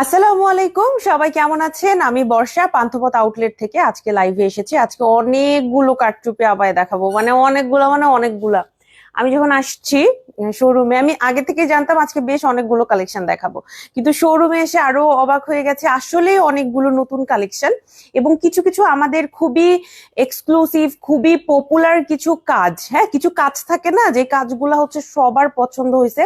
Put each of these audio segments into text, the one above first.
আসসালামু আলাইকুম, সবাই কেমন আছেন? আমি বর্ষা, পান্থপথ আউটলেট থেকে আজকে লাইভে এসেছি। আজকে অনেকগুলো কারচুপি আবায় দেখাবো। মানে অনেকগুলো মানে অনেকগুলা। আমি যখন আসছি শোরুমে আমি আগে থেকে জানতাম আজকে বেশ অনেকগুলো কালেকশন দেখাবো। কিন্তু শোরুমে এসে আরও অবাক হয়ে গেছে, আসলেই অনেকগুলো নতুন কালেকশন এবং কিছু কিছু আমাদের খুবই এক্সক্লুসিভ খুবই পপুলার কিছু কাজ হ্যাঁ কিছু কাজ থাকে না, যে কাজগুলো হচ্ছে সবার পছন্দ হয়েছে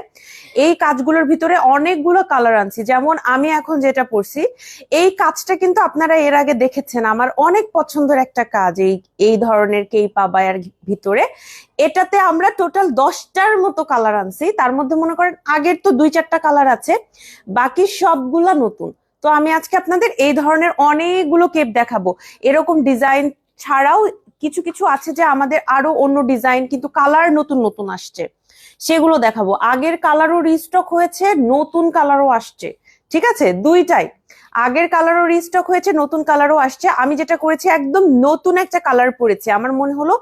এই কাজগুলোর ভিতরে অনেকগুলো কালার আনছি। যেমন আমি এখন যেটা পড়ছি এই কাজটা কিন্তু আপনারা এর আগে দেখেছেন, আমার অনেক পছন্দের একটা কাজ এই এই ধরনের কেই পাবায়ার ভিতরে। এটাতে আমরা টোটাল দশটার মতো কালার আনছি। তার মধ্যে মনে করেন আগের তো দুই চারটা কালার আছে, বাকি সবগুলা নতুন। তো আমি আজকে আপনাদের এই ধরনের অনেকগুলো কেপ দেখাবো। এরকম ডিজাইন ছাড়াও কিছু কিছু আছে যে আমাদের আরও অন্য ডিজাইন কিন্তু কালার নতুন নতুন আসছে। সেগুলো দেখাবো। আগের কালারও রিস্টক হয়েছে, নতুন কালারও আসছে। ঠিক আছে? দুইটাই। আগের কালারও রিস্টক হয়েছে, নতুন কালারও আসছে। আমি যেটা করেছি, একদম নতুন একটা কালার পরেছি। আমার মনে হলো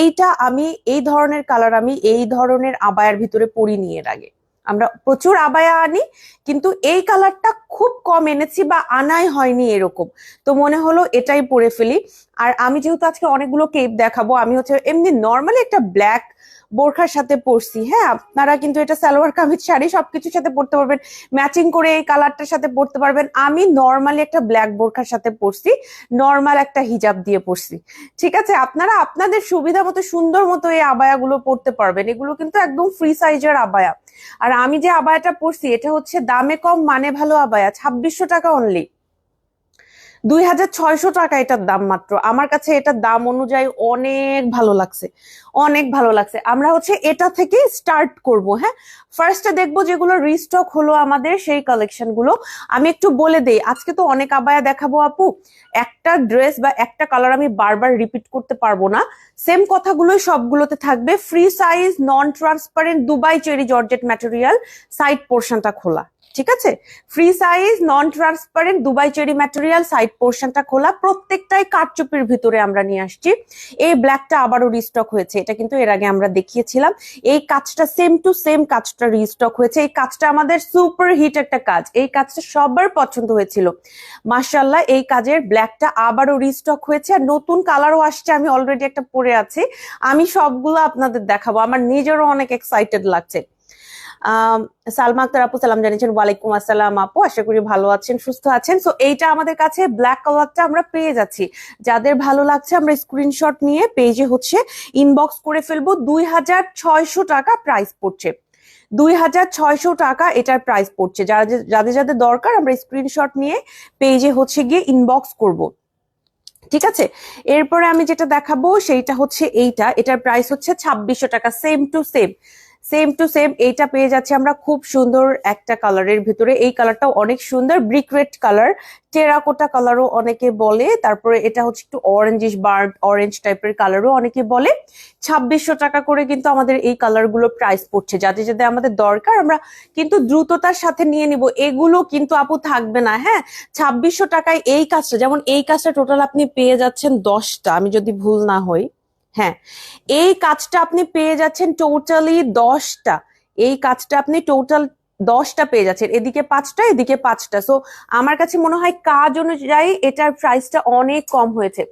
এইটা আমি, এই ধরনের কালার আমি, এই ধরনের আবায়ার ভিতরে পরিনি এর আগে। আমরা প্রচুর আবায়া আনি, কিন্তু এই কালারটা খুব কম এনেছি বা আনাই হয়নি এরকম। তো মনে হলো এটাই পরে ফেলি। আর আমি যেহেতু আজকে অনেকগুলো কেপ দেখাবো, আমি হচ্ছে এমনি নর্মালি একটা ব্ল্যাক বোরখার সাথে পরছি। হ্যাঁ আপনারা কিন্তু এটা সালোয়ার কামিজ শাড়ি সবকিছুর সাথে পরতে পারবেন। ম্যাচিং করে এই কালারটার সাথে পরতে পারবেন। আমি নর্মালি একটা ব্ল্যাক বোরখার সাথে পরছি, নর্মাল একটা হিজাব দিয়ে পরছি। ঠিক আছে? আপনারা আপনাদের সুবিধা মতো, সুন্দর মতো এই আবায়াগুলো পরতে পারবেন। এগুলো কিন্তু একদম ফ্রি সাইজের আবায়া। আর আমি যে আবায়াটা পরছি, এটা হচ্ছে দামে কম মানে ভালো আবায়া, ছাব্বিশশো টাকা অনলি দুই হাজার ছয়শো টাকা এটার দাম মাত্র। আমার কাছে এটার দাম অনুযায়ী অনেক ভালো লাগছে। অনেক ভালো লাগছে। আমরা হচ্ছে এটা থেকে স্টার্ট করব হ্যাঁ? ফার্স্টে দেখব যেগুলো রিস্টক হলো আমাদের সেই কালেকশনগুলো। আমি একটু বলে দেই, আজকে তো অনেক আবায়া দেখাবো আপু। একটা ড্রেস বা একটা কালার আমি বারবার রিপিট করতে পারব না। সেম কথাগুলোই সবগুলোতে থাকবে। Free size non transparent Dubai cherry georgette material side পোর্শনটা খোলা। ঠিক আছে? Free size non transparent Dubai cherry material side পোর্শনটা খোলা, প্রত্যেকটাই কারচুপির ভিতরে আমরা নিয়ে আসছি। এই ব্ল্যাকটা আবারও রিস্টক হয়েছে, এটা কিন্তু এর আগে আমরা দেখিয়েছিলাম। এই কাজটা সেম টু সেম কাজটা রিস্টক হয়েছে। এই কাজটা আমাদের সুপার হিট একটা কাজ। এই কাজটা সবার পছন্দ হয়েছিল। মার্শাল্লাহ এই কাজের ব্ল্যাকটা আবারও রিস্টক হয়েছে। আর নতুন কালারও আসছে, আমি অলরেডি একটা পরে আছি। আমি সবগুলো আপনাদের দেখাবো। আমার নিজেরও অনেক এক্সাইটেড লাগছে। সালমা আক্তার আপু, সালাম জানিয়েছেন, ওয়ালাইকুম আসসালাম আপু, আশা করি ভালো আছেন, সুস্থ আছেন। সো এইটা আমাদের কাছে ব্ল্যাক কালারটা আমরা পেয়ে যাচ্ছি। যাদের ভালো লাগছে, আমরা স্ক্রিনশট নিয়ে পেজে হচ্ছে ইনবক্স করে ফেলব। দুই হাজার ছয়শো টাকা প্রাইস পড়ছে। দুই হাজার ছয়শো টাকা এটার প্রাইস পড়ছে। যারা যাদের যাদের দরকার, আমরা স্ক্রিনশট নিয়ে পেজে হচ্ছে গিয়ে ইনবক্স করব। ঠিক আছে? এরপরে আমি যেটা দেখাবো, সেইটা হচ্ছে এইটা। এটার প্রাইস হচ্ছে ছাব্বিশশো টাকা same to same same to same এইটা পেয়ে যাচ্ছে আমরা খুব সুন্দর একটা কালারের ভিতরে। এই কালারটাও অনেক সুন্দর ব্রিক রেড কালার টেরাকোটা কালারও অনেকে বলে, তারপরে এটা হচ্ছে একটু অরেঞ্জিশ বার্ড অরেঞ্জ টাইপের কালারও অনেকে বলে। ছাব্বিশশো টাকা করে কিন্তু আমাদের এই কালারগুলো প্রাইস পড়ছে। যাতে যাতে আমাদের দরকার, আমরা কিন্তু দ্রুততার সাথে নিয়ে নিব। এগুলো কিন্তু আপু থাকবে না হ্যাঁ? ছাব্বিশশো টাকায় এই কাজটা, যেমন এই কাজটা টোটাল আপনি পেয়ে যাচ্ছেন দশটা, আমি যদি ভুল না হই। হ্যাঁ এই কাজটা আপনি পেয়ে যাচ্ছেন টোটালি দশটা। এই কাজটা আপনি টোটাল দশটা পেয়ে যাচ্ছেন। এদিকে পাঁচটা এদিকে পাঁচটা। সো আমার কাছে মনে হয় কাজ অনুযায়ী এটার প্রাইসটা অনেক কম হয়েছে।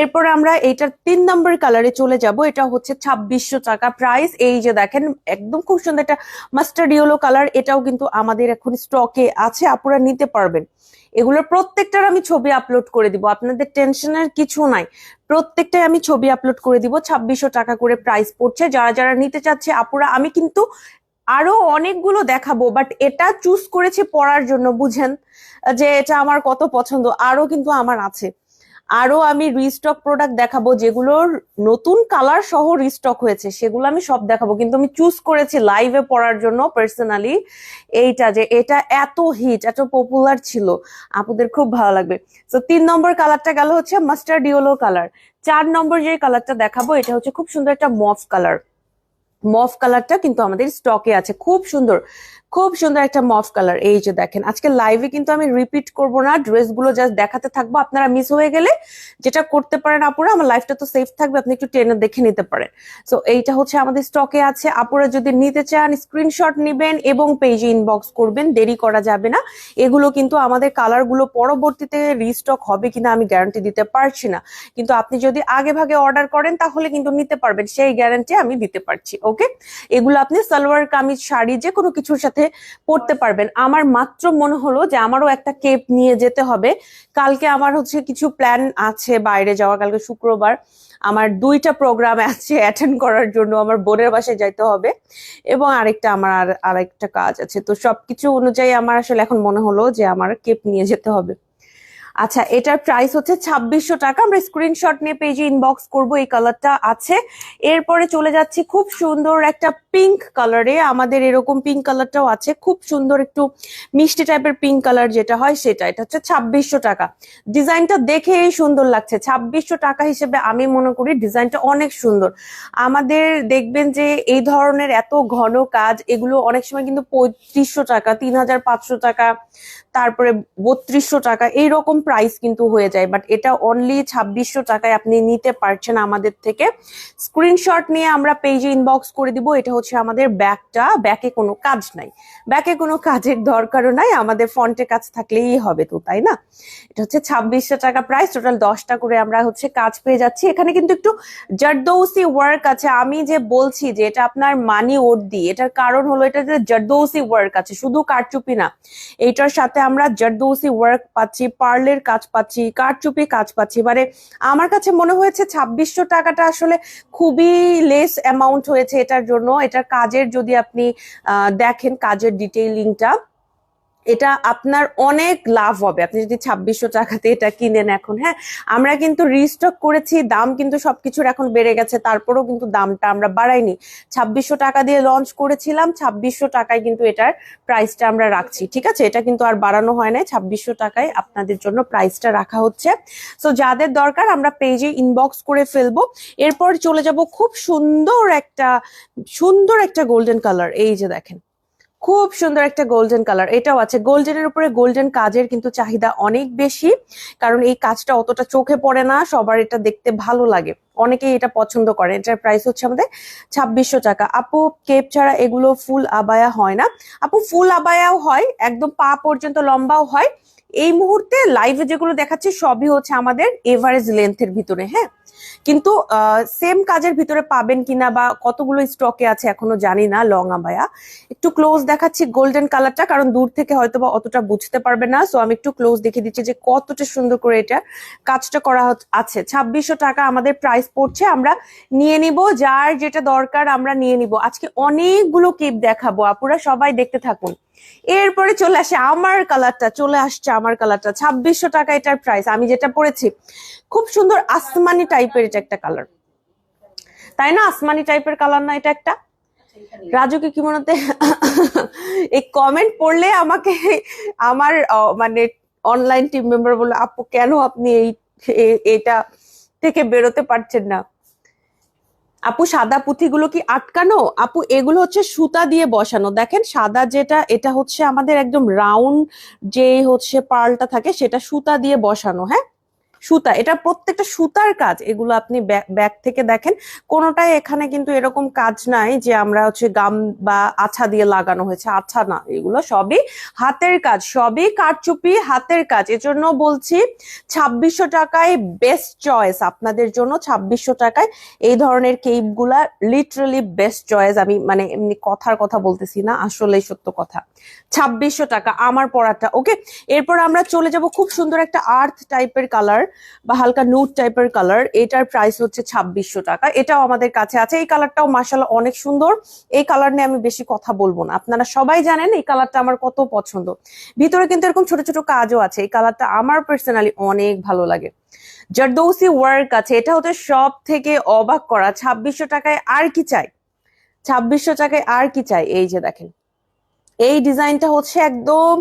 এরপর আমরা এইটার তিন নম্বর কালারে চলে যাব। এটা হচ্ছে ছাব্বিশশো টাকা প্রাইস এই যে দেখেন, একদম খুব সুন্দর একটা মাস্টার্ড ইয়েলো কালার এটাও কিন্তু আমাদের এখন স্টকে আছে। আপনারা নিতে পারবেন। এগুলোর প্রত্যেকটার আমি ছবি আপলোড করে দিব। আপনাদের টেনশনের কিছু নাই। প্রত্যেকটাই আমি ছবি আপলোড করে দিব। ছাব্বিশশো টাকা করে প্রাইস পড়ছে। যারা যারা নিতে চাচ্ছে, আপুরা, আমি কিন্তু আরও অনেকগুলো দেখাবো বাট এটা চুজ করেছি পড়ার জন্য, বুঝেন? যে এটা আমার কত পছন্দ, আরও কিন্তু আমার আছে। আরও আমি রিস্টক প্রোডাক্ট দেখাবো যেগুলোর নতুন কালার সহ রিস্টক হয়েছে, সেগুলো আমি সব দেখাবো। কিন্তু আমি চুজ করেছি লাইভে পড়ার জন্য পার্সোনালি এইটা যে এটা এত হিট এত পপুলার ছিল। আপুদের খুব ভালো লাগবে। তো তিন নম্বর কালারটা গেল হচ্ছে মাস্টার ডিওলো কালার চার নম্বর যে কালারটা দেখাবো, এটা হচ্ছে খুব সুন্দর একটা মফ কালার মফ কালারটা কিন্তু আমাদের স্টকে আছে। খুব সুন্দর খুব সুন্দর একটা মফ কালার। এই যে দেখেন, আজকে লাইভে কিন্তু আমি রিপিট করব না ড্রেসগুলো জাস্ট দেখাতে থাকব। আপনারা মিস হয়ে গেলে যেটা করতে পারেন আপুরা, আমার লাইফটা তো সেফ থাকবে, আপনি একটু টেনে দেখে নিতে পারেন। সো এইটা হচ্ছে আমাদের স্টকে আছে। আপুরা যদি নিতে চান স্ক্রিনশট নেবেন এবং পেজে ইনবক্স করবেন, দেরি করা যাবে না। এগুলো কিন্তু আমাদের কালারগুলো পরবর্তীতে রিস্টক হবে কিনা আমি গ্যারান্টি দিতে পারছি না। কিন্তু আপনি যদি আগে ভাগে অর্ডার করেন, তাহলে কিন্তু নিতে পারবেন। সেই গ্যারান্টি আমি দিতে পারছি ওকে এগুলো আপনি সালোয়ার কামিজ শাড়ি যে কোনো কিছুর সাথে পরতে পারবেন। আমার মাত্র মনে হলো যে আমারও একটা কেপ নিয়ে যেতে হবে। কালকে আমার হচ্ছে কিছু প্ল্যান আছে বাইরে যাওয়া। কালকে শুক্রবার আমার দুইটা প্রোগ্রাম আছে অ্যাটেন্ড করার জন্য। আমার বোনের বাসায় যাইতে হবে এবং আরেকটা আমার আর আরেকটা কাজ আছে। তো সবকিছু অনুযায়ী আমার আসলে এখন মনে হলো যে আমার কেপ নিয়ে যেতে হবে। আচ্ছা এটার প্রাইস হচ্ছে ছাব্বিশশো টাকা। আমরা স্ক্রিনশট নিয়ে পেজে ইনবক্স করব, এই কালারটা আছে। এরপরে চলে যাচ্ছি খুব সুন্দর একটা পিঙ্ক কালারে আমাদের এরকম পিঙ্ক কালারটাও আছে। খুব সুন্দর একটু মিষ্টি টাইপের পিঙ্ক কালার যেটা হয় সেটা। এটা হচ্ছে ছাব্বিশশো টাকা। ডিজাইনটা দেখেই সুন্দর লাগছে। ছাব্বিশশো টাকা হিসেবে আমি মনে করি ডিজাইনটা অনেক সুন্দর। আমাদের দেখবেন যে এই ধরনের এত ঘন কাজ, এগুলো অনেক সময় কিন্তু পঁয়ত্রিশশো টাকা, তিন হাজার পাঁচশো টাকা তারপরে বত্রিশশো টাকা, এইরকম প্রাইস কিন্তু হয়ে যায়। বাট এটা অনলি ছাব্বিশশো টাকায় আপনি নিতে পারছেন আমাদের থেকে। স্ক্রিনশট নিয়ে আমরা পেজে ইনবক্স করে দিব। এটা হচ্ছে আমাদের ব্যাগটা। ব্যাকে কোনো কাজ নাই। ব্যাকে কোনো কাজের দরকারও নাই। আমাদের ফন্টে কাজ থাকলেই হবে তো, তাই না? এটা হচ্ছে ছাব্বিশশো টাকা প্রাইস টোটাল দশটা করে আমরা হচ্ছে কাজ পেয়ে যাচ্ছি। এখানে কিন্তু একটু জারদৌসি ওয়ার্ক আছে। আমি যে বলছি যে এটা আপনার মানি ওট দি এটার কারণ হলো এটা যে জারদৌসি ওয়ার্ক আছে। শুধু কারচুপি না। এইটার সাথে আমরা জারদৌসি ওয়ার্ক পাচ্ছি পার্লের কাজ পাচ্ছি, কারচুপি কাজ পাচ্ছি। মানে আমার কাছে মনে হয়েছে ছাব্বিশশো টাকাটা আসলে খুবই লেস অ্যামাউন্ট হয়েছে এটার জন্য। এটার কাজের যদি আপনি দেখেন, কাজের ডিটেইলিংটা এটা আপনার অনেক লাভ হবে। আপনি যদি ছাব্বিশশো টাকাতে এটা কিনেন এখন হ্যাঁ? আমরা কিন্তু রিস্টক করেছি, দাম কিন্তু সবকিছুর এখন বেড়ে গেছে, তারপরেও কিন্তু দামটা আমরা বাড়াইনি। ছাব্বিশশো টাকা দিয়ে লঞ্চ করেছিলাম, ছাব্বিশশো টাকায় কিন্তু এটার প্রাইসটা আমরা রাখছি, ঠিক আছে? এটা কিন্তু আর বাড়ানো হয় না ছাব্বিশশো টাকায় আপনাদের জন্য প্রাইসটা রাখা হচ্ছে। সো যাদের দরকার আমরা পেজে ইনবক্স করে ফেলব। এরপর চলে যাব খুব সুন্দর একটা সুন্দর একটা গোল্ডেন কালার এই যে দেখেন। খুব সুন্দর একটা গোল্ডেন কালার এটাও আছে। গোল্ডেনের উপরে গোল্ডেন কাজের কিন্তু চাহিদা অনেক বেশি, কারণ এই কাজটা অতটা চোখে পড়ে না, সবার এটা দেখতে ভালো লাগে। অনেকেই এটা পছন্দ করে, এটার প্রাইস হচ্ছে আমাদের ছাব্বিশশো টাকা। আপু কেপ ছাড়া এগুলো ফুল আবায়া হয় না। আপু ফুল আবায়াও হয়, একদম পা পর্যন্ত লম্বাও হয় এই মুহূর্তে লাইভে যেগুলো দেখাচ্ছি সবই হচ্ছে আমাদের এভারেজ লেন্থের ভিতরে হ্যাঁ? কিন্তু সেম কাজের ভিতরে পাবেন কিনা বা কতগুলো স্টকে আছে এখনও জানি না লং আবায়া একটু ক্লোজ দেখাচ্ছি গোল্ডেন কালারটা কারণ দূর থেকে হয়তো বা অতটা বুঝতে পারবে না সো আমি একটু ক্লোজ দেখে দিচ্ছি যে কতটা সুন্দর করে এটা কাজটা করা আছে। ছাব্বিশশো টাকা আমাদের প্রাইস পড়ছে, আমরা নিয়ে নিব, যার যেটা দরকার আমরা নিয়ে নিব। আজকে অনেকগুলো কেপ দেখাবো, আপুরা সবাই দেখতে থাকুন। এরপরে চলে আসে আমার কালারটা, চলে আসছে আমার কালারটা। ছাব্বিশশো টাকা এটার প্রাইস আমি যেটা পড়েছি খুব সুন্দর আসমানি টাইপের এটা একটা কালার তাই না? আসমানি টাইপের কালার না এটা একটা? রাজুকে কি মনে এই কমেন্ট পড়লে আমাকে, আমার মানে অনলাইন টিম মেম্বার বলল, আপু, কেন আপনি এই এটা থেকে বেরোতে পারছেন না? আপু সাদা পুঁথিগুলো কি আটকানো? আপু, এগুলো হচ্ছে সুতা দিয়ে বসানো। দেখেন, সাদা যেটা, এটা হচ্ছে আমাদের একদম রাউন্ড যে হচ্ছে পার্লটা থাকে, সেটা সুতা দিয়ে বসানো হ্যাঁ? সুতা, এটা প্রত্যেকটা সুতার কাজ, এগুলো আপনি ব্যাগ থেকে দেখেন। কোনোটাই এখানে কিন্তু এরকম কাজ নাই যে আমরা হচ্ছে গাম বা আছা দিয়ে লাগানো হয়েছে। আছা না, এগুলো সবই হাতের কাজ, সবই কারচুপি হাতের কাজ। এজন্য বলছি, ছাব্বিশশো টাকায় বেস্ট চয়েস আপনাদের জন্য ছাব্বিশশো টাকায় এই ধরনের কেপগুলা লিটারালি বেস্ট চয়েস আমি মানে এমনি কথার কথা বলতেছি না, আসলেই সত্য কথা। ছাব্বিশশো টাকা, আমার পড়াটা ওকে এরপর আমরা চলে যাব খুব সুন্দর একটা আর্থ টাইপের কালার বা হালকা নুট টাইপের কালার এটার প্রাইস হচ্ছে ছাব্বিশশো টাকা। এটাও আমাদের কাছে আছে। এই কালারটাও মাসাল্লাহ অনেক সুন্দর। এই কালার নিয়ে আমি বেশি কথা বলব না। আপনারা সবাই জানেন এই কালারটা আমার কত পছন্দ। ভিতরে কিন্তু এরকম ছোট ছোট কাজও আছে। এই কালারটা আমার পার্সোনালি অনেক ভালো লাগে। জারদৌসি ওয়ার্ক আছে। এটা হচ্ছে সব থেকে অবাক করা। ছাব্বিশশো টাকায় আর কি চাই? ছাব্বিশশো টাকায় আর কি চাই? এই যে দেখেন। এই ডিজাইনটা হচ্ছে একদম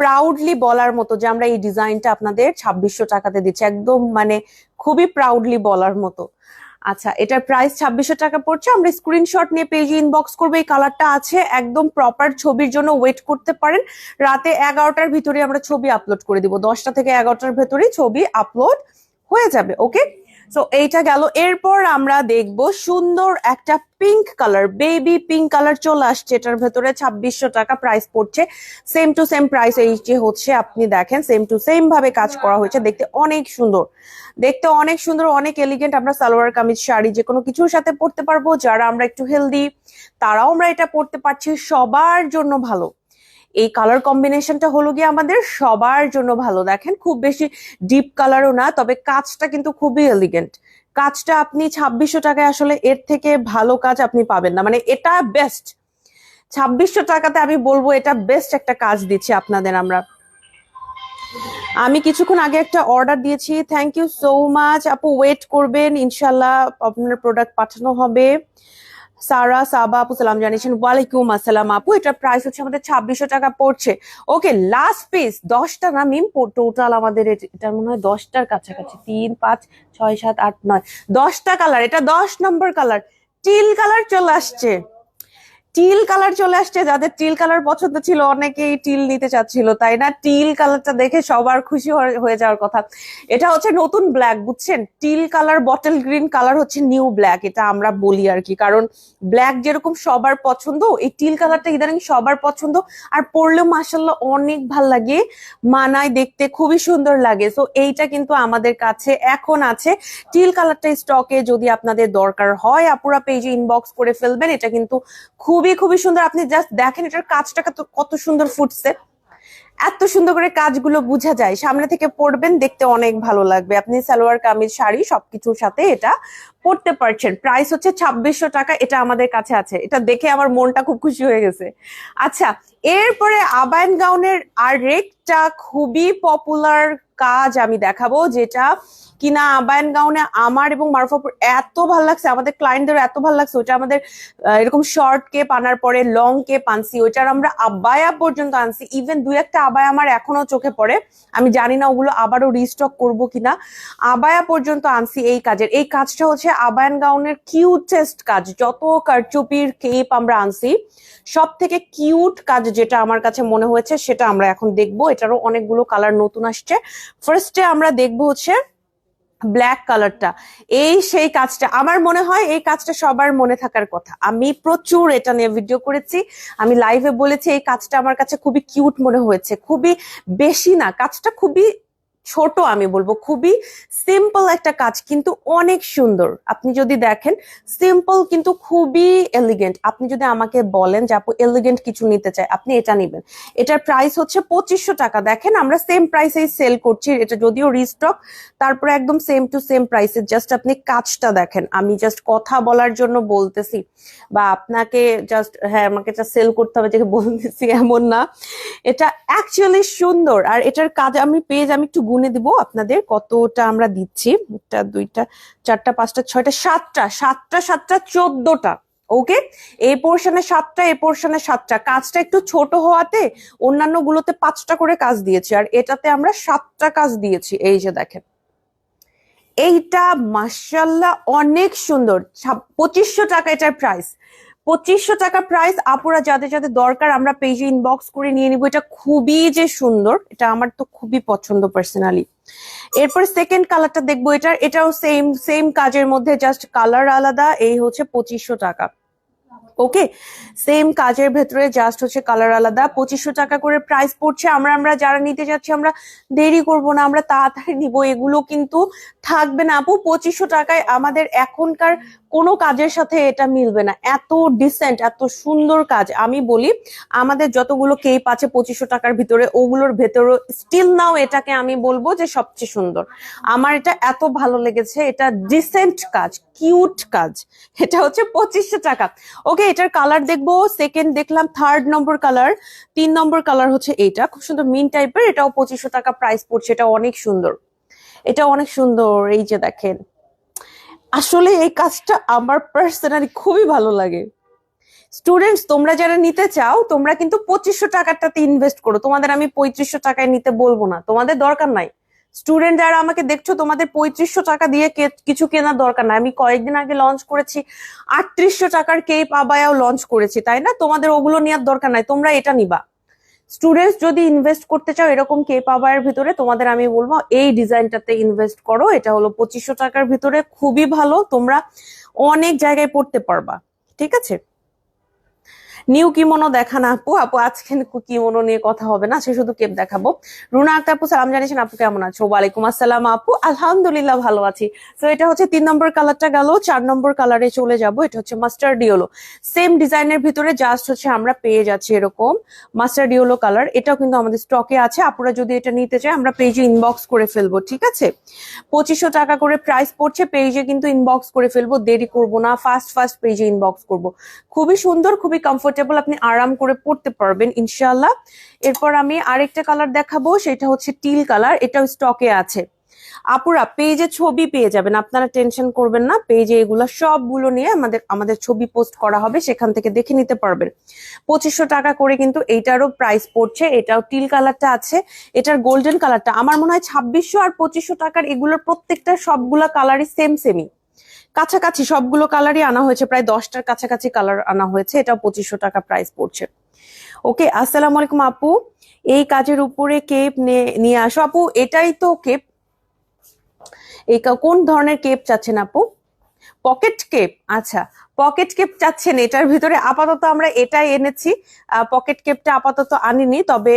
প্রাউডলি বলার মতো যে আমরা এই ডিজাইনটা আপনাদের ছাব্বিশশো টাকাতে দিচ্ছি, একদম মানে খুবই প্রাউডলি বলার মতো। আচ্ছা এটার প্রাইস ছাব্বিশশো টাকা পড়ছে, আমরা স্ক্রিনশট নিয়ে পেজে ইনবক্স করব, এই কালারটা আছে, একদম প্রপার ছবির জন্য ওয়েট করতে পারেন। রাতে এগারোটার ভিতরে আমরা ছবি আপলোড করে দিব, দশটা থেকে এগারোটার ভেতরে ছবি আপলোড হয়ে যাবে ওকে সো এইটা গেল। এরপর আমরা দেখব সুন্দর একটা pink colour baby pink colour চলে আসছে। এটার ভেতরে ছাব্বিশশো টাকা প্রাইস পড়ছে। সেম টু সেম প্রাইস এই যে হচ্ছে, আপনি দেখেন সেম টু সেম ভাবে কাজ করা হয়েছে। দেখতে অনেক সুন্দর। দেখতে অনেক সুন্দর, অনেক এলিগেন্ট আমরা সালোয়ার, কামিজ, শাড়ি যে কোনো কিছুর সাথে পরতে পারব। যারা আমরা একটু হেলদি তারাও আমরা এটা পরতে পারছি। সবার জন্য ভালো। এই কালার কম্বিনেশনটা হলো গিয়ে আমাদের সবার জন্য ভালো। দেখেন, খুব বেশি ডিপ কালারও না, তবে কাজটা কিন্তু খুবই এলিগেন্ট কাজটা আপনি ছাব্বিশশো টাকায় আসলে এর থেকে ভালো কাজ আপনি পাবেন না। মানে এটা বেস্ট ছাব্বিশশো টাকাতে আমি বলব এটা বেস্ট একটা কাজ দিচ্ছি আপনাদের আমরা। আমি কিছুক্ষণ আগে একটা অর্ডার দিয়েছি। থ্যাংক ইউ সো মাচ আপু ওয়েট করবেন। ইনশাল্লাহ আপনার প্রোডাক্ট পাঠানো হবে। সারা সাবা আপু, সালাম জানিয়েছেন। ওয়ালাইকুম আসসালাম আপু এটা প্রাইস হচ্ছে আমাদের ছাব্বিশশো টাকা পড়ছে। ওকে লাস্ট পিস দশটা না মিম টোটাল আমাদের এটা মনে হয় দশটার কাছাকাছি। তিন, পাঁচ, ছয়, সাত, আট, নয়। দশটা কালার এটা দশ নম্বর কালার টিল কালার চলে আসছে। টিল কালার চলে আসছে, যাদের টিল কালার পছন্দ ছিল অনেকেই টিল নিতে চাচ্ছিল, তাই না? টিল কালারটা দেখে সবার খুশি হয়ে- যাওয়ার কথা। এটা হচ্ছে নতুন ব্ল্যাক বুঝছেন? Teal colour bottle green colour হচ্ছে নিউ ব্ল্যাক এটা আমরা বলি আর কি। কারণ ব্ল্যাক যেরকম সবার পছন্দ, এই টিল কালারটা ইদানিং সবার পছন্দ, আর পরলেও মাসাল্লাহ অনেক ভালো লাগে। মানায় দেখতে খুবই সুন্দর লাগে। সো এইটা কিন্তু আমাদের কাছে এখন আছে। টিল কালারটা স্টকে যদি আপনাদের দরকার হয়, আপুরা পেজে ইনবক্স করে ফেলবেন, এটা কিন্তু খুবই খুবই খুবই সুন্দর। আপনি জাস্ট দেখেন এটার কাজটা কত সুন্দর ফুটছে। এত সুন্দর করে কাজগুলো বোঝা যায়। সামনে থেকে পরবেন দেখতে অনেক ভালো লাগবে। আপনি সালোয়ার, কামিজ, শাড়ি সবকিছুর সাথে এটা পরতে পারছেন। প্রাইস হচ্ছে ছাব্বিশশো টাকা, এটা আমাদের কাছে আছে। এটা দেখে আমার মনটা খুব খুশি হয়ে গেছে। আচ্ছা এরপরে আবায়ন গাউনের আরেকটা খুবই পপুলার কাজ আমি দেখাবো যেটা কিনা আবায়ন গাউনে আমার এবং মারুফাপুর এত ভালো লাগছে, আমাদের ক্লায়েন্টদের এত ভালো লাগছে। ওটা আমাদের এরকম শর্ট কেপ আনার পরে লং কেপ আনছি, ওইটার আমরা আবায়া পর্যন্ত আনছি। ইভেন দুই একটা আবায়া আমার এখনও চোখে পড়ে। আমি জানি না ওগুলো আবারও রিস্টক করব কিনা। আবায়া পর্যন্ত আনছি এই কাজের। এই কাজটা হচ্ছে আবায়ন গাউনের কিউটেস্ট কাজ। যত কারচুপির কেপ আমরা আনছি সব থেকে কিউট কাজ যেটা আমার কাছে মনে হয়েছে, সেটা আমরা এখন দেখব। এটারও অনেকগুলো কালার নতুন আসছে। ফার্স্টে আমরা দেখব হচ্ছে ব্ল্যাক কালারটা এই সেই কাজটা, আমার মনে হয় এই কাজটা সবার মনে থাকার কথা। আমি প্রচুর এটা নিয়ে ভিডিও করেছি, আমি লাইভে বলেছি এই কাজটা আমার কাছে খুবই কিউট মনে হয়েছে, খুবই বেশি না, কাজটা খুবই ছোট আমি বলব, খুবই সিম্পল একটা কাজ, কিন্তু অনেক সুন্দর। আপনি যদি দেখেন সিম্পল কিন্তু খুবই এলিগেন্ট আপনি যদি আমাকে বলেন যে, আপু এলিগেন্ট কিছু নিতে চাই আপনি এটা নেবেন। এটার প্রাইস হচ্ছে পঁচিশশো টাকা। দেখেন, আমরা সেম প্রাইসেই সেল করছি, এটা যদিও রিস্টক তারপরে একদম সেম টু সেম প্রাইসে জাস্ট আপনি কাজটা দেখেন। আমি জাস্ট কথা বলার জন্য বলতেছি, বা আপনাকে জাস্ট হ্যাঁ আমাকে এটা সেল করতে হবে যে, বলতেছি এমন না। এটা অ্যাকচুয়ালি সুন্দর। আর এটার কাজ আমি পেজ আমি একটু গুনে দিব আপনাদের কতটা আমরা দিচ্ছি। একটা, দুইটা, চারটা, পাঁচটা, ছয়টা, সাতটা সাতটা সাতটা, চোদ্দটা, ওকে? এই পোর্শনে সাতটা এই পোর্শনে সাতটা। কাজটা একটু ছোট হওয়াতে অন্যান্য গুলোতে পাঁচটা করে কাজ দিয়েছি, আর এটাতে আমরা সাতটা কাজ দিয়েছি। এই যে দেখেন। এইটা মার্শাল্লাহ অনেক সুন্দর। পঁচিশশো টাকা এটার প্রাইস পঁচিশশো টাকা প্রাইস আপুরা যাদের যাদের দরকার, আমরা পেজে ইনবক্স করে নিয়ে নিব। এটা খুবই যে সুন্দর, এটা আমার তো খুবই পছন্দ পার্সোনালি এরপর সেকেন্ড কালারটা দেখব এটার। এটাও সেম সেম কাজের মধ্যে জাস্ট কালার আলাদা, এই হচ্ছে পঁচিশশো টাকা। ওকে সেম কাজের ভেতরে জাস্ট হচ্ছে কালার আলাদা। পঁচিশশো টাকা করে প্রাইস পড়ছে। আমরা আমরা যারা নিতে যাচ্ছি, আমরা দেরি করব না। আমরা তাড়াতাড়ি নিব। এগুলো কিন্তু থাকবে না। আপু, পঁচিশশো টাকায় আমাদের এখনকার কোনো কাজের সাথে এটা মিলবে না। এত ডিসেন্ট এত সুন্দর কাজ। আমি বলি, আমাদের যতগুলো কেপ আছে পঁচিশশো টাকার ভিতরে, ওগুলোর ভেতরে স্টিল নাও এটাকে আমি বলব যে সবচেয়ে সুন্দর। আমার এটা এত ভালো লেগেছে, এটা ডিসেন্ট কাজ কিউট কাজ। এটা হচ্ছে পঁচিশশো টাকা। ওকে এটার কালার দেখব। সেকেন্ড দেখলাম থার্ড নম্বর কালার তিন নম্বর কালার হচ্ছে এইটা। খুব সুন্দর মিন টাইপের এটাও পঁচিশশো টাকা প্রাইস পড়ছে, এটা অনেক সুন্দর। এটা অনেক সুন্দর, এই যে দেখেন। আসলে এই কাজটা আমার পার্সোনালি খুবই ভালো লাগে। স্টুডেন্টস তোমরা যারা নিতে চাও, তোমরা কিন্তু পঁচিশশো টাকাটাতে ইনভেস্ট করো। তোমাদের আমি পঁয়ত্রিশশো টাকায় নিতে বলব না। তোমাদের দরকার নাই। স্টুডেন্ট যারা আমাকে দেখছ, তোমাদের পঁয়ত্রিশশো টাকা দিয়ে কিছু কেনার দরকার নাই। আমি কয়েকদিন আগে লঞ্চ করেছি, আটত্রিশশো টাকার কেপ আবায়াও লঞ্চ করেছি, তাই না? তোমাদের ওগুলো নেওয়ার দরকার নাই। তোমরা এটা নিবা। স্টুডেন্টস যদি ইনভেস্ট করতে চাও এরকম কে পাওয়ার ভিতরে, তোমাদের আমি বলব এই ডিজাইনটাতে ইনভেস্ট করো। এটা হলো পঁচিশশো টাকার ভিতরে, খুবই ভালো। তোমরা অনেক জায়গায় পড়তে পারবা। ঠিক আছে? নিউ কিমোনো দেখা না। আপু আপু, আজকে কিমোনো নিয়ে কথা হবে না, সে শুধু কেপ দেখাবো। রুনা আক্তার, আপু, সালাম জানিয়েছেন আপু, কেমন আছো? ওয়ালাইকুম আসসালাম, আপু, আলহামদুলিল্লাহ ভালো আছি। তো এটা হচ্ছে তিন নম্বর কালারটা গেল, চার নম্বর কালারে চলে যাব, এটা হচ্ছে মাস্টার্ড ইয়েলো সেম ডিজাইনের ভিতরে জাস্ট হচ্ছে আমরা পেয়ে যাচ্ছি এরকম মাস্টার ডিওলো কালার এটাও কিন্তু আমাদের স্টকে আছে। আপুরা যদি এটা নিতে চাই আমরা পেজে ইনবক্স করে ফেলব, ঠিক আছে? পঁচিশশো টাকা করে প্রাইস পড়ছে পেজে কিন্তু ইনবক্স করে ফেলব, দেরি করব না ফার্স্ট ফার্স্ট পেজে ইনবক্স করব। খুবই সুন্দর, খুবই কমফোর্টেবল আপনি আরাম করে পড়তে পারবেন ইনশাল্লাহ এরপর আমি আরেকটা কালার দেখাবো, সেটা হচ্ছে টিল কালার এটাও স্টকে আছে। আপুরা পেজে ছবি পেয়ে যাবেন, আপনারা টেনশন করবেন না পেজে এগুলো সবগুলো নিয়ে আমাদের আমাদের ছবি পোস্ট করা হবে, সেখান থেকে দেখে নিতে পারবেন। পঁচিশশো টাকা করে কিন্তু এইটারও প্রাইস পড়ছে, এটাও টিল কালারটা আছে, এটার গোল্ডেন কালারটা আমার মনে হয় ছাব্বিশশো আর পঁচিশশো টাকার এগুলোর প্রত্যেকটা সবগুলা কালারই সেম সেমই কাছাকাছি সবগুলো কালারই আনা হয়েছে, প্রায় দশটার কাছাকাছি কালার আনা হয়েছে এটা পঁচিশশো টাকা প্রাইস পড়ছে। ওকে আসসালামু আলাইকুম আপু। এই কাজের উপরে কেপ নিয়ে আসো। আপু, এটাই তো কেপ এই কোন ধরনের কেপ চাচ্ছেন আপু? পকেট কেপ আচ্ছা পকেট কেপ চাচ্ছেন এটার ভিতরে। আপাতত আমরা এটাই এনেছি। পকেট কেপটা আপাতত আনিনি, তবে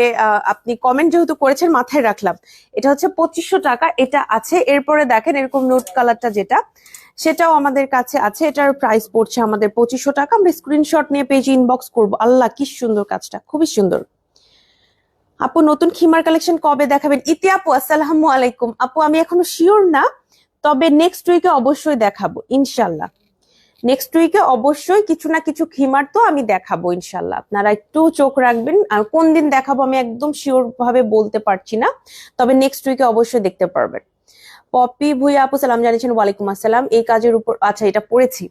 আপনি কমেন্ট যেহেতু করেছেন, মাথায় রাখলাম। এটা হচ্ছে পঁচিশশো টাকা, এটা আছে। এরপরে দেখেন এরকম নোট কালারটা যেটা, সেটাও আমাদের কাছে আছে। এটার প্রাইস পড়ছে আমাদের পঁচিশশো টাকা। আমরা স্ক্রিনশট নিয়ে পেজে ইনবক্স করব। আল্লাহ, কি সুন্দর কাজটা, খুবই সুন্দর। আপু, নতুন খিমার কালেকশন কবে দেখাবেন? ইতি আপু, আসসালামু আলাইকুম। আপু, আমি এখনও শিওর না। তবে নেক্সট উইকে অবশ্যই দেখাবো, ইনশাল্লাহ। নেক্সট উইকে অবশ্যই কিছু না কিছু খিমার তো আমি দেখাবো, ইনশাল্লাহ। আপনারা একটু চোখ রাখবেন। আর কোন দিন দেখাবো আমি একদম শিওর ভাবে বলতে পারছি না, তবে নেক্সট উইকে অবশ্যই দেখতে পারবেন। পপি ভুইয়া আপু, সালাম জানিয়েছেন, ওয়ালাইকুম আসসালাম। এই কাজের উপর আচ্ছা এটা পড়েছি।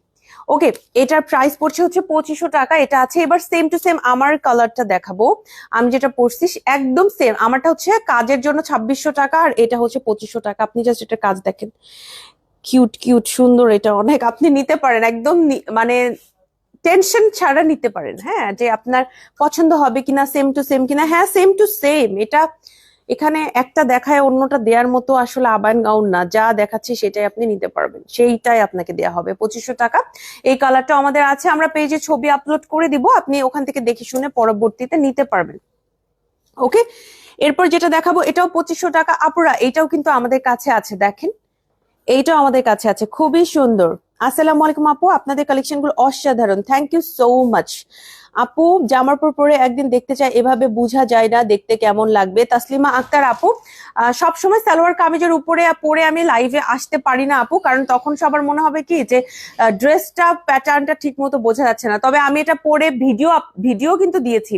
ওকে এটার প্রাইস পড়ছে হচ্ছে পঁচিশশো টাকা, এটা আছে, এবার সেম টু সেম আমার কালারটা দেখাবো। আমি যেটা পড়ছি একদম সেম আমারটা হচ্ছে কাজের জন্য ছাব্বিশশো টাকা, আর এটা হচ্ছে পঁচিশশো টাকা। আপনি জাস্ট এটা কাজ দেখেন। কিউট কিউট সুন্দর এটা অনেক। আপনি নিতে পারেন, একদম মানে টেনশন ছাড়া নিতে পারেন। হ্যাঁ যে আপনার পছন্দ হবে কিনা সেম টু সেম কিনা হ্যাঁ সেম টু সেম এটা এখানে একটা দেখায় অন্যটা দেওয়ার মতো আসলে আবায়ন গাউন না, যা দেখাচ্ছি সেটাই আপনি নিতে পারবেন। সেইটাই আপনাকে দেওয়া হবে, পঁচিশশো টাকা। এই কালারটা আমাদের আছে, আমরা পেজে ছবি আপলোড করে দিব, আপনি ওখান থেকে দেখে শুনে পরবর্তীতে নিতে পারবেন। ওকে? এরপর যেটা দেখাবো, এটাও পঁচিশশো টাকা। আপুরা, এটাও কিন্তু আমাদের কাছে আছে, দেখেন। এইটাও আমাদের কাছে আছে, খুবই সুন্দর। আসসালামু আলাইকুম আপু, আপনাদের কালেকশনগুলো অসাধারণ। থ্যাংক ইউ সো মাচ আপু, জামার পর পরে একদিন দেখতে চাই, এভাবে বোঝা যায় না দেখতে কেমন লাগবে। তাসলিমা আক্তার আপু সবসময় সালোয়ার কামিজের উপরে পরে আমি লাইভে আসতে পারি না আপু, কারণ তখন সবার মনে হবে কি যে ড্রেসটা প্যাটার্নটা ঠিক মতো বোঝা যাচ্ছে না। তবে আমি এটা পরে ভিডিও ভিডিও কিন্তু দিয়েছি।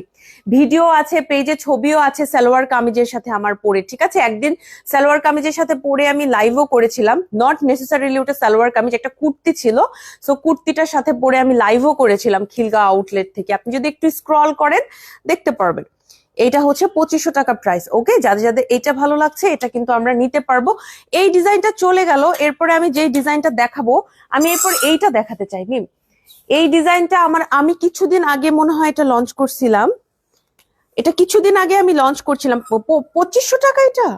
ভিডিও আছে পেজে ছবিও আছে সালোয়ার কামিজের সাথে আমার পরে, ঠিক আছে? একদিন সালোয়ার কামিজের সাথে পরে আমি লাইভও করেছিলাম। নট নেসেসারিলি ওটা সালোয়ার কামিজ, একটা কুর্তি ছিল। সো কুর্তিটার সাথে পরে আমি লাইভও করেছিলাম খিলগা আউটলেট থেকে। আপনি যদি একটু স্ক্রল করেন, দেখতে পারবেন। এটা হচ্ছে পঁচিশশো টাকা প্রাইস ওকে যাদের যাদের এটা ভালো লাগছে, এটা কিন্তু আমরা নিতে পারব। এই ডিজাইনটা চলে গেল, এরপরে আমি যে ডিজাইনটা দেখাবো, আমি এরপর এইটা দেখাতে চাই, মিম। এই ডিজাইনটা আমার, আমি কিছুদিন আগে মনে হয় এটা লঞ্চ করছিলাম। এটা কিছুদিন আগে আমি লঞ্চ করছিলাম। পঁচিশশো টাকা এটা?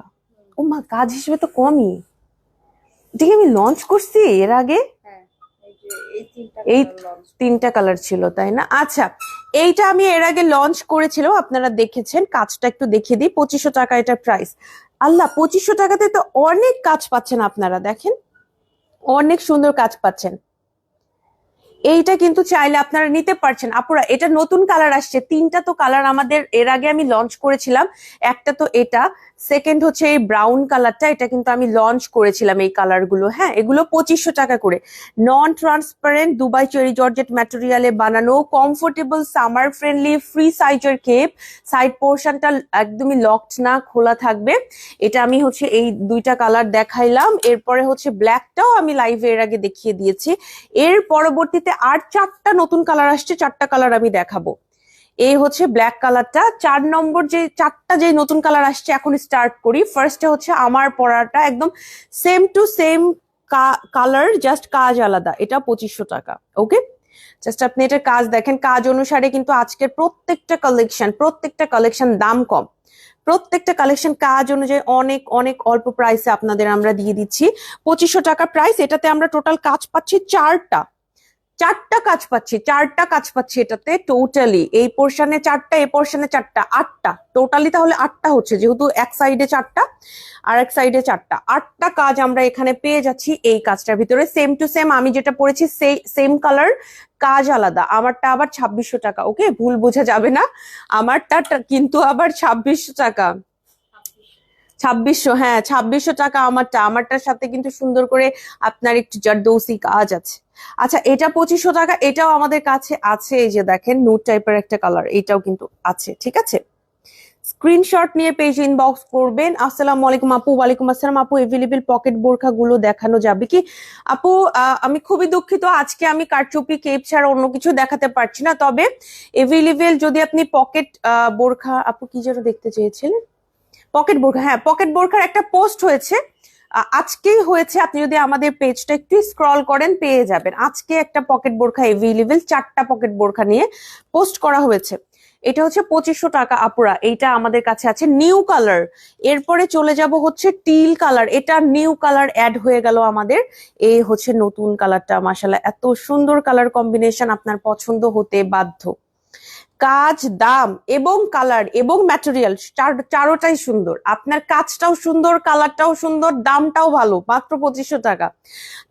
ও মা, কাজ হিসেবে তো কমই। এটা কি আমি লঞ্চ করছি এর আগে? এই তিনটা কালার ছিল তাই না? আচ্ছা এইটা আমি এর আগে লঞ্চ করেছিলাম আপনারা দেখেছেন কাজটা একটু দেখিয়ে দিই পঁচিশশো টাকা এটা প্রাইস আল্লাহ পঁচিশশো টাকাতে তো অনেক কাজ পাচ্ছেন আপনারা দেখেন? অনেক সুন্দর কাজ পাচ্ছেন। এইটা কিন্তু চাইলে আপনারা নিতে পারছেন। আপুরা, এটা নতুন কালার আসছে। তিনটা তো কালার আমাদের এর আগে আমি লঞ্চ করেছিলাম। একটা তো এটা সেকেন্ড হচ্ছে এই ব্রাউন কালারটা এটা কিন্তু আমি লঞ্চ করেছিলাম এই কালারগুলো হ্যাঁ এগুলো পঁচিশশো টাকা করে। Non transparent Dubai cherry georgette ম্যাটেরিয়ালে বানানো কমফোর্টেবল সামার ফ্রেন্ডলি ফ্রি সাইজের কেপ সাইড পোর্শনটা একদমই লকড না, খোলা থাকবে। এটা আমি হচ্ছে এই দুইটা কালার দেখাইলাম। এরপরে হচ্ছে ব্ল্যাকটাও আমি লাইভে এর আগে দেখিয়ে দিয়েছি। এর পরবর্তীতে আর চারটা নতুন কালার আসছে, চারটা কালার আমি দেখাবো। এই হচ্ছে ব্ল্যাক কালারটা চার নম্বর যে চারটা যে নতুন কালার আসছে, এখন স্টার্ট করি। ফার্স্টে হচ্ছে আমার পড়াটা একদম same to same colour just কাজ আলাদা। এটা পঁচিশশো টাকা ওকে জাস্ট আপনি এটার কাজ দেখেন। কাজ অনুসারে কিন্তু আজকের প্রত্যেকটা কালেকশন প্রত্যেকটা কালেকশন দাম কম। প্রত্যেকটা কালেকশন কাজ অনুযায়ী অনেক অনেক অল্প প্রাইসে আপনাদের আমরা দিয়ে দিচ্ছি। পঁচিশশো টাকা প্রাইস এটাতে আমরা টোটাল কাজ পাচ্ছি চারটা। চারটা কাজ পাচ্ছি, চারটা কাজ পাচ্ছি এটাতে টোটালি এই পোর্শনে চারটা, এই পোর্শনে চারটা, আটটা। টোটালি তাহলে আটটা হচ্ছে, যেহেতু এক সাইডে চারটা আর এক সাইডে চারটা। আটটা কাজ আমরা এখানে পেয়ে যাচ্ছি এই কাজটার ভিতরে। সেম টু সেম আমি যেটা পড়েছি সেম কালার কাজ আলাদা। আমারটা আবার ছাব্বিশশো টাকা ওকে ভুল বোঝা যাবে না। আমারটা কিন্তু আবার ছাব্বিশশো টাকা। ছাব্বিশশো হ্যাঁ ছাব্বিশশো টাকা আমারটা, আমারটার সাথে কিন্তু সুন্দর করে আপনার একটু জারদৌসি কাজ আছে। আচ্ছা এটা পঁচিশশো টাকা, এটাও আমাদের কাছে আছে, এই যে দেখেন নুট টাইপের একটা কালার এটাও কিন্তু আছে, ঠিক আছে? স্ক্রিনশট নিয়ে পেজ ইনবক্স করবেন। আসসালামু আলাইকুম আপু, ওয়ালাইকুম আসসালাম আপু এভেলেবেল পকেট বোরখা গুলো দেখানো যাবে কি? আপু আমি খুবই দুঃখিত, আজকে আমি কারচুপি কেপ ছাড়া অন্য কিছু দেখাতে পারছি না, তবে এভেলেবেল যদি আপনি পকেট বোরখা, আপু কি যেন দেখতে চেয়েছিলেন? পকেট বোরখা হ্যাঁ পকেট বোরখার একটা পোস্ট হয়েছে। আজকেই হয়েছে, আপনি যদি আমাদের পেজটা একটু স্ক্রল করেন, পেয়ে যাবেন। আজকে একটা পকেট বোরখা এভেলেবেল চারটা পকেট বোরখা নিয়ে পোস্ট করা হয়েছে। এটা হচ্ছে পঁচিশশো টাকা আপুরা, এইটা আমাদের কাছে আছে নিউ কালার এরপরে চলে যাব হচ্ছে টিল কালার এটা নিউ কালার অ্যাড হয়ে গেল আমাদের। এই হচ্ছে নতুন কালারটা মাসাল্লাহ এত সুন্দর কালার কম্বিনেশন আপনার পছন্দ হতে বাধ্য। কাজ, দাম এবং কালার এবং ম্যাটেরিয়াল চারোটাই সুন্দর। আপনার কাজটাও সুন্দর, কালারটাও সুন্দর, দামটাও ভালো, মাত্র পঁচিশশো টাকা।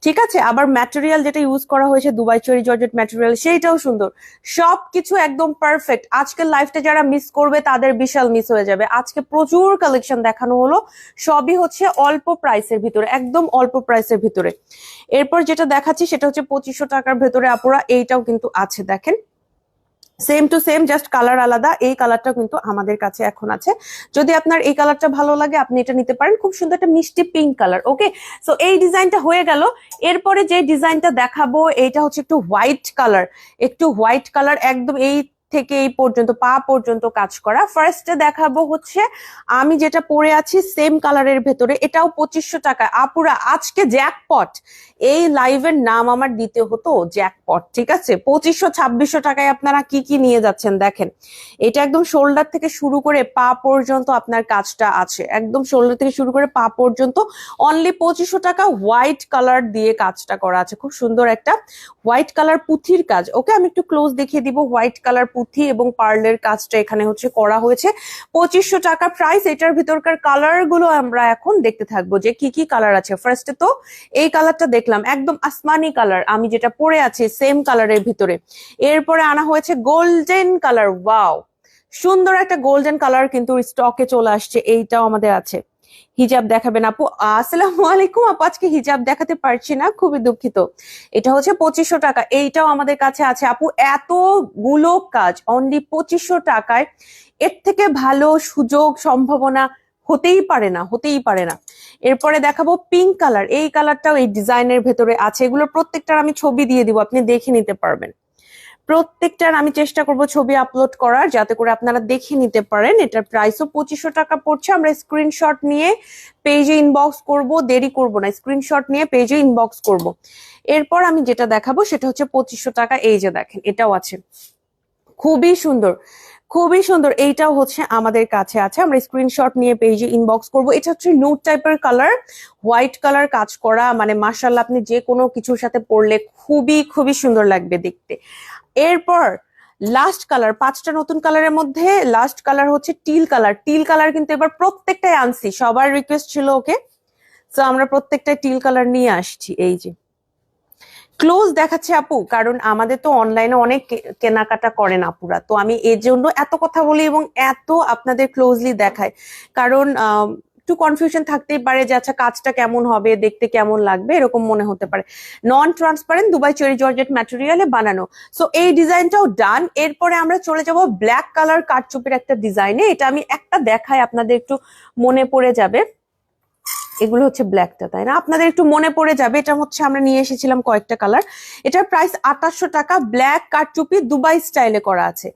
ঠিক আছে? আবার ম্যাটেরিয়াল যেটা ইউজ করা হয়েছে, দুবাই চরি জর্জেট ম্যাটেরিয়াল সেইটাও সুন্দর। সব কিছু একদম পারফেক্ট আজকের লাইফটা যারা মিস করবে, তাদের বিশাল মিস হয়ে যাবে। আজকে প্রচুর কালেকশন দেখানো হলো। সবই হচ্ছে অল্প প্রাইসের ভিতরে, একদম অল্প প্রাইসের ভিতরে। এরপর যেটা দেখাচ্ছি, সেটা হচ্ছে পঁচিশশো টাকার ভেতরে, আপুরা, এইটাও কিন্তু আছে, দেখেন। Same to same just colour আলাদা। এই কালারটা কিন্তু আমাদের কাছে এখন আছে। যদি আপনার এই কালারটা ভালো লাগে, আপনি এটা নিতে পারেন। খুব সুন্দর একটা মিষ্টি পিঙ্ক কালার ওকে সো এই ডিজাইনটা হয়ে গেল। এরপরে যে ডিজাইনটা দেখাবো, এইটা হচ্ছে একটু হোয়াইট কালার একটু হোয়াইট কালার একদম এই থেকে এই পর্যন্ত, পা পর্যন্ত কাজ করা। ফার্স্টে দেখাবো হচ্ছে, আমি যেটা পরে আছি সেম কালারের ভেতরে। এটাও পঁচিশশো টাকা আপুরা, আজকে জ্যাকপট এই লাইভের নাম আমার দিতে হতো জ্যাকপট ঠিক আছে? পঁচিশশো, ছাব্বিশশো টাকায় আপনারা কি কি নিয়ে যাচ্ছেন দেখেন। এটা একদম শোল্ডার থেকে শুরু করে পা পর্যন্ত আপনার কাজটা আছে। একদম শোল্ডার থেকে শুরু করে পা পর্যন্ত অনলি পঁচিশশো টাকা হোয়াইট কালার দিয়ে কাজটা করা আছে। খুব সুন্দর একটা হোয়াইট কালার পুঁথির কাজ। ওকে, আমি একটু ক্লোজ দেখিয়ে দিব হোয়াইট কালার পুঁথি এবং পার্লের কাজটা এখানে হচ্ছে করা হয়েছে। পঁচিশশো টাকা প্রাইস এটার ভিতরকার কালারগুলো আমরা এখন দেখতে থাকব যে কি কি কালার আছে। ফার্স্টে তো এই কালারটা দেখলাম, একদম আসমানি কালার আমি যেটা পরে আছি সেম কালারের ভিতরে। এরপরে আনা হয়েছে গোল্ডেন কালার ওয়াও সুন্দর একটা গোল্ডেন কালার কিন্তু স্টকে চলে আসছে, এইটাও আমাদের আছে। হিজাব দেখাবেন আপু। আসসালামু আলাইকুম। আপু, আজকে হিজাব দেখাতে পারছি না, খুবই দুঃখিত। এটা হচ্ছে পঁচিশশো টাকা। এইটাও আমাদের কাছে আছে। আপু, এতগুলো কাজ অনলি পঁচিশশো টাকায়। এর থেকে ভালো সুযোগ, সম্ভাবনা হতেই পারে না, হতেই পারে না। এরপরে দেখাবো পিঙ্ক কালার এই কালারটাও এই ডিজাইনের ভেতরে আছে। এগুলোর প্রত্যেকটার আমি ছবি দিয়ে দিব, আপনি দেখে নিতে পারবেন। প্রত্যেকটার আমি চেষ্টা করব ছবি আপলোড করার, যাতে করে আপনারা দেখে নিতে পারেন। এটার প্রাইসও পঁচিশশো টাকা পড়ছে। আমরা স্ক্রিনশট নিয়ে পেজে ইনবক্স করব। দেরি করব না স্ক্রিনশট নিয়ে পেজে ইনবক্স করব। এরপর আমি যেটা দেখাবো সেটা হচ্ছে পঁচিশশো টাকা, এই যে দেখেন, এটাও আছে। খুবই সুন্দর খুবই সুন্দর, এইটাও হচ্ছে আমাদের কাছে আছে। আমরা স্ক্রিনশট নিয়ে পেজে ইনবক্স করব। এটা হচ্ছে নোট টাইপের কালার হোয়াইট কালার কাজ করা। মানে মার্শাল্লাহ আপনি যে কোনো কিছুর সাথে পরলে খুবই খুবই সুন্দর লাগবে দেখতে। এরপর লাস্ট কালার পাঁচটা নতুন কালারের মধ্যে লাস্ট কালার হচ্ছে টিল কালার টিল কালার কিন্তু এবার প্রত্যেকটাই আনছি, সবার রিকোয়েস্ট ছিল ওকে। তো আমরা প্রত্যেকটাই টিল কালার নিয়ে আসছি, এই যে। ক্লোজ দেখাচ্ছে আপু, কারণ আমাদের তো অনলাইনে অনেক কেনাকাটা করেন আপুরা। তো আমি এর জন্য এত কথা বলি এবং এত আপনাদের ক্লোজলি দেখায়। কারণ একটু কনফিউশন থাকতেই পারে যে আচ্ছা কাজটা কেমন হবে, দেখতে কেমন লাগবে, এরকম মনে হতে পারে। Non transparent Dubai cherry georgette ম্যাটেরিয়ালে বানানো। সো এই ডিজাইনটাও ডান এরপরে আমরা চলে যাব ব্ল্যাক কালার কাঠচুপির একটা ডিজাইনে এটা আমি একটা দেখাই, আপনাদের একটু মনে পড়ে যাবে। এগুলো হচ্ছে ব্ল্যাকটা তাই না? আপনাদের একটু মনে পড়ে যাবে, এটা হচ্ছে আমরা নিয়ে এসেছিলাম কয়েকটা কালার এটার প্রাইস আঠাশশো টাকা ব্ল্যাক কারচুপি দুবাই স্টাইলে করা আছে।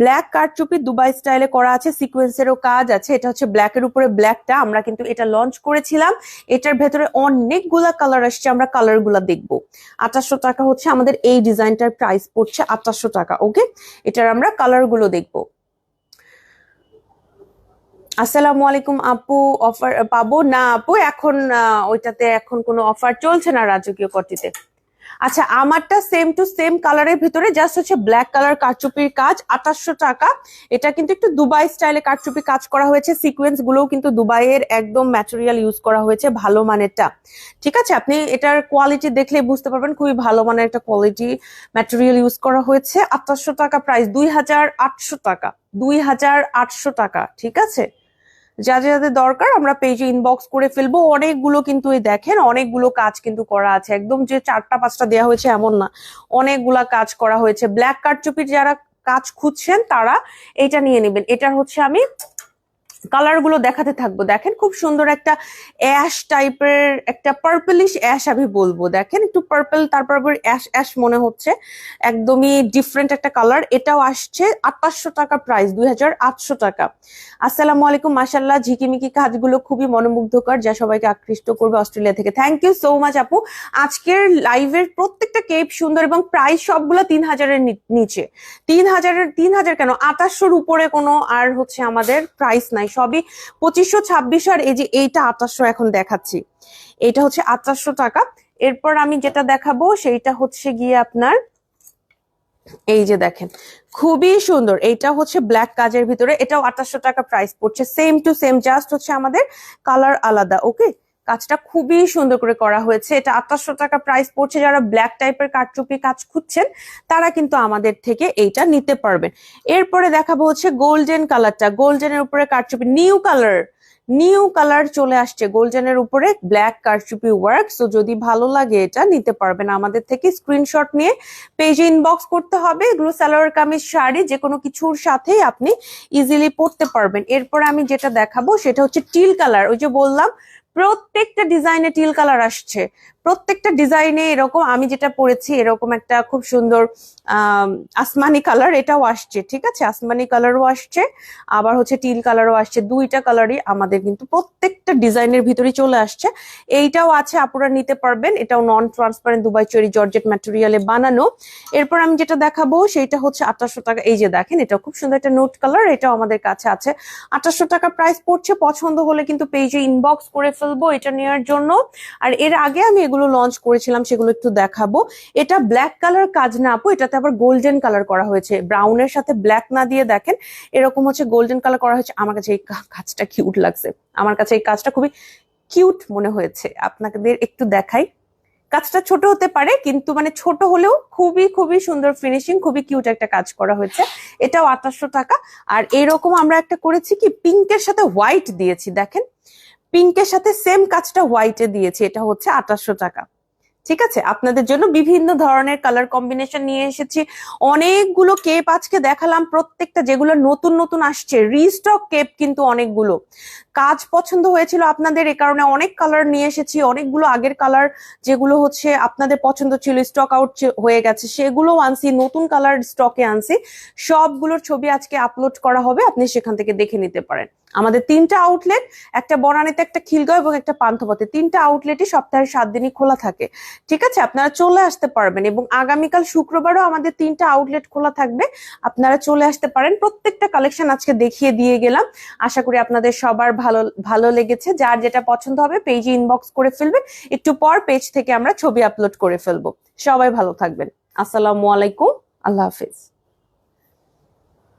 ব্ল্যাক কারচুপি দুবাই স্টাইলে করা আছে সিকোয়েন্সেরও কাজ আছে। এটা হচ্ছে ব্ল্যাকের উপরে ব্ল্যাকটা আমরা কিন্তু এটা লঞ্চ করেছিলাম। এটার ভেতরে অনেকগুলা কালার আসছে, আমরা কালারগুলা দেখব। আঠাশশো টাকা হচ্ছে আমাদের এই ডিজাইনটার প্রাইস পড়ছে আঠাশশো টাকা ওকে এটার আমরা কালারগুলো দেখব। আসসালামু আলাইকুম আপু অফার পাবো? না আপু, এখন ওইটাতে এখন কোনো অফার চলছে না রাজকীয় কটিতে? আচ্ছা আমারটা সেম টু সেম কালারের ভিতরে জাস্ট হচ্ছে ব্ল্যাক কালার কারচুপির কাজ, আঠাশশো টাকা। এটা কিন্তু একটু দুবাই স্টাইলে কারচুপি কাজ করা হয়েছে সিকোয়েন্স গুলোও কিন্তু দুবাইয়ের একদম ম্যাটেরিয়াল ইউজ করা হয়েছে ভালো মানেরটা। ঠিক আছে, আপনি এটার কোয়ালিটি দেখলে বুঝতে পারবেন, খুবই ভালো মানের একটা কোয়ালিটি ম্যাটেরিয়াল ইউজ করা হয়েছে। আঠাশশো টাকা প্রাইস দুই হাজার আটশো টাকা, দুই হাজার আটশো টাকা, ঠিক আছে? যাদের যাদের দরকার আমরা পেজে ইনবক্স করে ফেলব। অনেকগুলো কিন্তু এই দেখেন, অনেকগুলো কাজ কিন্তু করা আছে। একদম যে চারটা, পাঁচটা দেওয়া হয়েছে এমন না। অনেকগুলা কাজ করা হয়েছে। ব্ল্যাক কার্ড কারচুপির যারা কাজ খুঁজছেন, তারা এটা নিয়ে নেবেন। এটা হচ্ছে আমি কালারগুলো দেখাতে থাকব। দেখেন খুব সুন্দর একটা অ্যাশ টাইপের একটা পার্পলিশ অ্যাশ আমি বলব। দেখেন একটু পার্পল তারপর অ্যাশ অ্যাশ মনে হচ্ছে। একদমই ডিফারেন্ট একটা কালার এটাও আসছে আঠাশশো টাকা প্রাইস দুই হাজার আটশো টাকা। আসসালামু আলাইকুম মাসাল্লাহ ঝিকিমিকি কাজগুলো খুবই মনোমুগ্ধকর, যা সবাইকে আকৃষ্ট করবে অস্ট্রেলিয়া থেকে। থ্যাংক ইউ সো মাচ আপু। আজকের লাইভের প্রত্যেকটা কেপ সুন্দর এবং প্রাইস সবগুলো তিন হাজারের নিচে। তিন হাজারের, তিন হাজার কেন? আঠাশশোর উপরে কোনো আর হচ্ছে আমাদের প্রাইস নাই। সবই পঁচিশশো ছাব্বিশশো আর এই যে এইটা আঠাশশো এখন দেখাচ্ছি। এটা হচ্ছে আঠাশশো টাকা। এরপর আমি যেটা দেখাবো সেইটা হচ্ছে গিয়ে আপনার, এই যে দেখেন, খুবই সুন্দর। এইটা হচ্ছে ব্ল্যাক কাজের ভিতরে। এটাও আঠাশশো টাকা প্রাইস পড়ছে। সেম টু সেম জাস্ট হচ্ছে আমাদের কালার আলাদা ওকে কাজটা খুবই সুন্দর করে করা হয়েছে। এটা আঠাশশো টাকা প্রাইস পড়ছে। যারা ব্ল্যাক টাইপের কারচুপি কাজ খুঁজছেন, তারা কিন্তু আমাদের থেকে এইটা নিতে পারবেন। এরপরে দেখাবো হচ্ছে গোল্ডেন কালারটা গোল্ডেনের উপরে কারচুপি নিউ কালার নিউ কালার চলে আসছে। গোল্ডেনের উপরে ব্ল্যাক কারচুপি ওয়ার্ক সো যদি ভালো লাগে এটা, নিতে পারবেন আমাদের থেকে। স্ক্রিনশট নিয়ে পেজে ইনবক্স করতে হবে। এগুলো সালোয়ার কামিজ, শাড়ি যে কোনো কিছুর সাথেই আপনি ইজিলি পরতে পারবেন। এরপর আমি যেটা দেখাবো, সেটা হচ্ছে টিল কালার ওই যে বললাম প্রত্যেকটা ডিজাইনে টিল কালার আসছে। প্রত্যেকটা ডিজাইনে এরকম, আমি যেটা পরেছি এরকম একটা খুব সুন্দর আসমানি কালার এটাও আসছে, ঠিক আছে? আসমানি কালারও আসছে, আবার হচ্ছে টিল কালারও আসছে, দুইটা কালারই আমাদের কিন্তু প্রত্যেকটা ডিজাইনের ভিতরেই চলে আসছে। এইটাও আছে আপনারা নিতে পারবেন, এটাও non transparent Dubai cherry georgette ম্যাটেরিয়ালে বানানো। এরপর আমি যেটা দেখাবো সেটা হচ্ছে আঠাশশো টাকা, এই যে দেখেন এটা খুব সুন্দর একটা নোট কালার এটাও আমাদের কাছে আছে। আঠাশশো টাকা প্রাইস পড়ছে, পছন্দ হলে কিন্তু পেজে ইনবক্স করে ফেলব এটা নেওয়ার জন্য। আর এর আগে আমি এগুলো লঞ্চ করেছিলাম সেগুলো একটু দেখাবো। এটা ব্ল্যাক কালার কাজ না আপু, এটাতে আবার গোল্ডেন কালার করা হয়েছে। ব্রাউনের সাথে ব্ল্যাক না দিয়ে দেখেন, এরকম হচ্ছে গোল্ডেন কালার করা হয়েছে। আমার কাছে এই কাজটা কিউট লাগছে। আমার কাছে এই কাজটা খুবই কিউট মনে হয়েছে। আপনাদের একটু দেখাই। কাজটা ছোট হতে পারে, কিন্তু মানে ছোট হলেও খুবই খুবই সুন্দর ফিনিশিং খুবই কিউট একটা কাজ করা হয়েছে। এটাও আঠাশশো টাকা। আর এরকম আমরা একটা করেছি কি পিঙ্কের সাথে হোয়াইট দিয়েছি, দেখেন। পিঙ্কের সাথে সেম কাজটা হোয়াইটে দিয়েছি, এটা হচ্ছে আঠাশশো টাকা। ঠিক আছে? আপনাদের জন্য বিভিন্ন ধরনের কালার কম্বিনেশন নিয়ে এসেছি। অনেকগুলো কেপ আজকে দেখালাম, প্রত্যেকটা যেগুলো নতুন নতুন আসছে রিস্টক কেপ কিন্তু অনেকগুলো। কাজ পছন্দ হয়েছিল আপনাদের, এ কারণে অনেক কালার নিয়ে এসেছি। অনেকগুলো আগের কালার যেগুলো হচ্ছে আপনাদের পছন্দ ছিল স্টক আউট হয়ে গেছে, সেগুলো আনছি, নতুন কালার স্টকে আনছি। সবগুলোর ছবি আজকে আপলোড করা হবে, আপনি সেখান থেকে দেখে নিতে পারেন। আমাদের তিনটা আউটলেট একটা বনানীতে একটা খিলগাঁও এবং একটা পান্থপথে। তিনটা আউটলেটই সপ্তাহের সাত দিনই খোলা থাকে। ঠিক আছে? আপনারা চলে আসতে পারবেন এবং আগামীকাল শুক্রবারও আমাদের তিনটা আউটলেট খোলা থাকবে। আপনারা চলে আসতে পারেন। প্রত্যেকটা কালেকশন আজকে দেখিয়ে দিয়ে গেলাম। আশা করি আপনাদের সবার ভালো ভালো লেগেছে। যার যেটা পছন্দ হবে পেজে ইনবক্স করে ফেলবেন একটু পর পেজ থেকে আমরা ছবি আপলোড করে ফেলব। সবাই ভালো থাকবেন। আসসালামু আলাইকুম। আল্লাহ হাফিজ।